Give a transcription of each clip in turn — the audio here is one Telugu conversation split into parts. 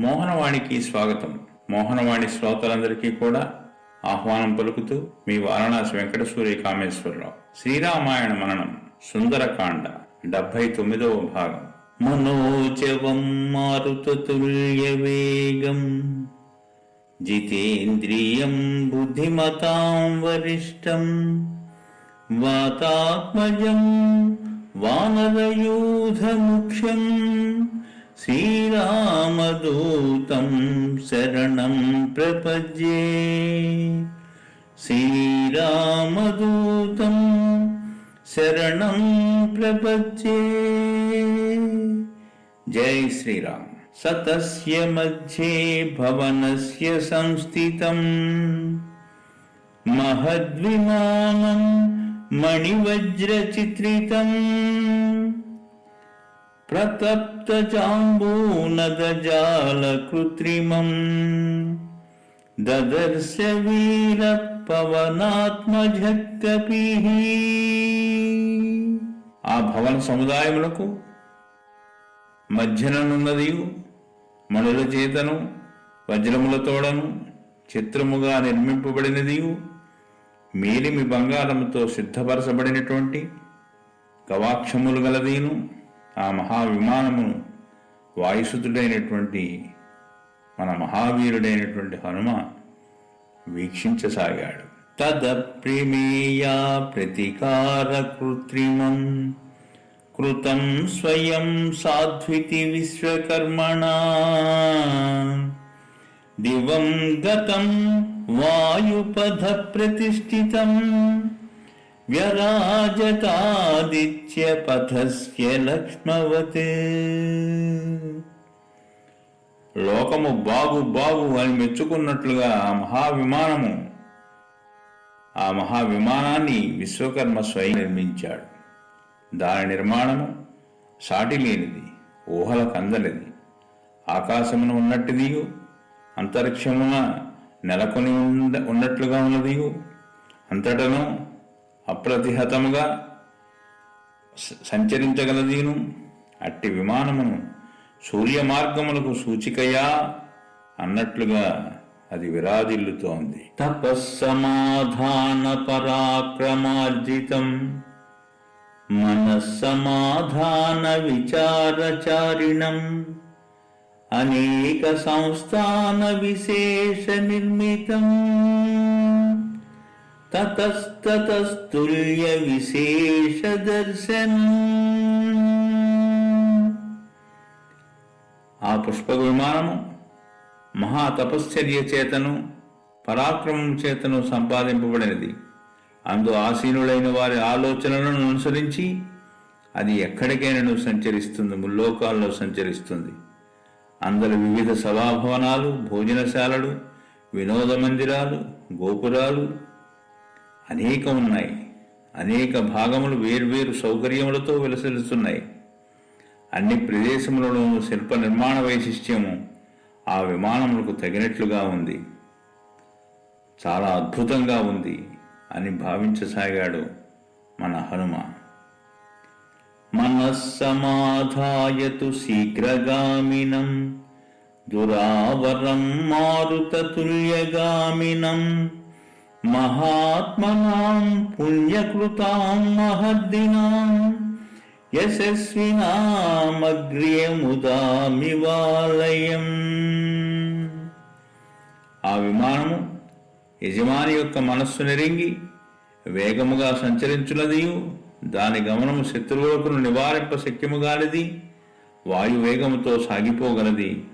మోహనవాణికి స్వాగతం. మోహనవాణి శ్రోతలందరికీ కూడా ఆహ్వానం పలుకుతూ మీ వారణాసి వెంకట సూర్య కామేశ్వరరావు. శ్రీరామాయణ మననం సుందరకాండ డెబ్బై తొమ్మిదవ భాగం. మనోజవం మారుతతుల్య వేగం. జితేంద్రియం బుద్ధిమతాం వరిష్టం. వాతాత్మజం వానరయూధముఖ్యం శ్రీరామదూతం శరణం ప్రపద్యే శ్రీరామదూతం శరణం ప్రపద్యే జై శ్రీరామ్ సతస్య మధ్యే భవనస్య సంస్థితం महद्विमानं मणिवज्रचित्रितम् प्रतप्तजाम्बूनदजालकृत्रिमम् ददर्श వీరపవనాత్మజక్కపిః ఆ భవన సముదాయములకు మధ్యననున్నదియు మణుల చేతను వజ్రములతోడను చిత్రముగా నిర్మింపబడినదియు మేలిమి బంగారముతో సిద్ధపరచబడినటువంటి గవాక్షములు గలదీను ఆ మహావిమానమును వాయుసుతుడైనటువంటి మన మహావీరుడైనటువంటి హనుమ వీక్షించసాగాడు. తదప్రిమేయా ప్రతికార కృత్రిమం. కృతం స్వయం సాధ్వితి విశ్వకర్మణ. దివం గతం వాయుపథ ప్రతిష్ఠితం. వ్యరాజతాదిత్య పథస్య లక్ష్మవత్. లోకము బాగు బాగు అని మెచ్చుకున్నట్లుగా ఆ మహావిమానము ఆ మహావిమానాన్ని విశ్వకర్మ స్వయం నిర్మించాడు. దాని నిర్మాణము సాటి లేనిది ఊహలకు అందనిది ఆకాశమున ఉన్నట్టుదియు అంతరిక్షమున నెలకొని ఉండ ఉన్నట్లుగా ఉన్నదియు. అంతటను అప్రతిహతముగా సంచరించగలదీను. అట్టి విమానమును సూర్య మార్గములకు సూచికయా అన్నట్లుగా అది విరాజిల్లుతోంది. తపస్సమాధాన పరాక్రమార్జితం మనస్సమాధాన విచారచారిణం అనేక సంస్థాన విశేష నిర్మితం. తతస్తతస్తుల్య విశేష దర్శనం. ఆ పుష్ప విమానము మహా తపశ్చర్య చేతను పరాక్రమం చేతను సంపాదింపబడినది. అందు ఆసీనులైన వారి ఆలోచనలను అనుసరించి అది ఎక్కడికైనాను సంచరిస్తుంది ముల్లోకాల్లో సంచరిస్తుంది. అందరి వివిధ సభాభవనాలు భోజనశాలలు వినోద మందిరాలు గోపురాలు అనేకం ఉన్నాయి అనేక భాగములు వేర్వేరు సౌకర్యములతో విలసిల్లుతున్నాయి అన్ని ప్రదేశములలోనూ శిల్ప నిర్మాణ వైశిష్ట్యము ఆ విమానములకు తగినట్లుగా ఉంది. చాలా అద్భుతంగా ఉంది అని భావించసాగాడు మన హనుమ మనస్సమాధాయతు శీఘ్రగామినం దురావరం మారుతతుల్యగామినం మహాత్మనాం పుణ్యకృతాం మహద్దినాం యశస్వినామగ్రియముదామివాలయం. ఆ విమానము యజమాని యొక్క మనస్సు నెరింగి వేగముగా సంచరించున్నదియు దాని గమనము శత్రువులకును నివారింప శక్యముగానిది వాయు వేగముతో సాగిపోగలది.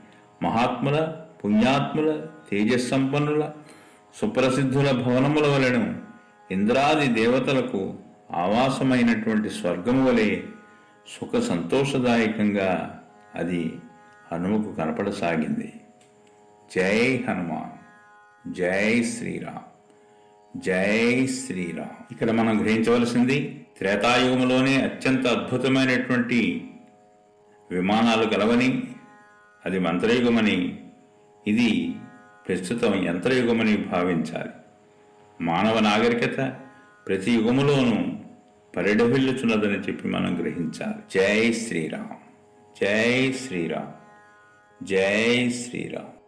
మహాత్ముల పుణ్యాత్ముల తేజస్సంపన్నుల సుప్రసిద్ధుల భవనముల వలెను ఇంద్రాది దేవతలకు ఆవాసమైనటువంటి స్వర్గము వలె సుఖ సంతోషదాయకంగా అది హనుమకు కనపడసాగింది. జై హనుమాన్. జై శ్రీరామ్. జై శ్రీరామ్. ఇక్కడ మనం గ్రహించవలసింది త్రేతాయుగములోనే అత్యంత అద్భుతమైనటువంటి విమానాలు గలవని అది మంత్రయుగమని ఇది ప్రస్తుతం యంత్రయుగమని భావించాలి. మానవ నాగరికత ప్రతి యుగములోనూ పరిడవిల్లుచున్నదని చెప్పి మనం గ్రహించాలి. జై శ్రీరామ్. జై శ్రీరామ్. జై శ్రీరామ్.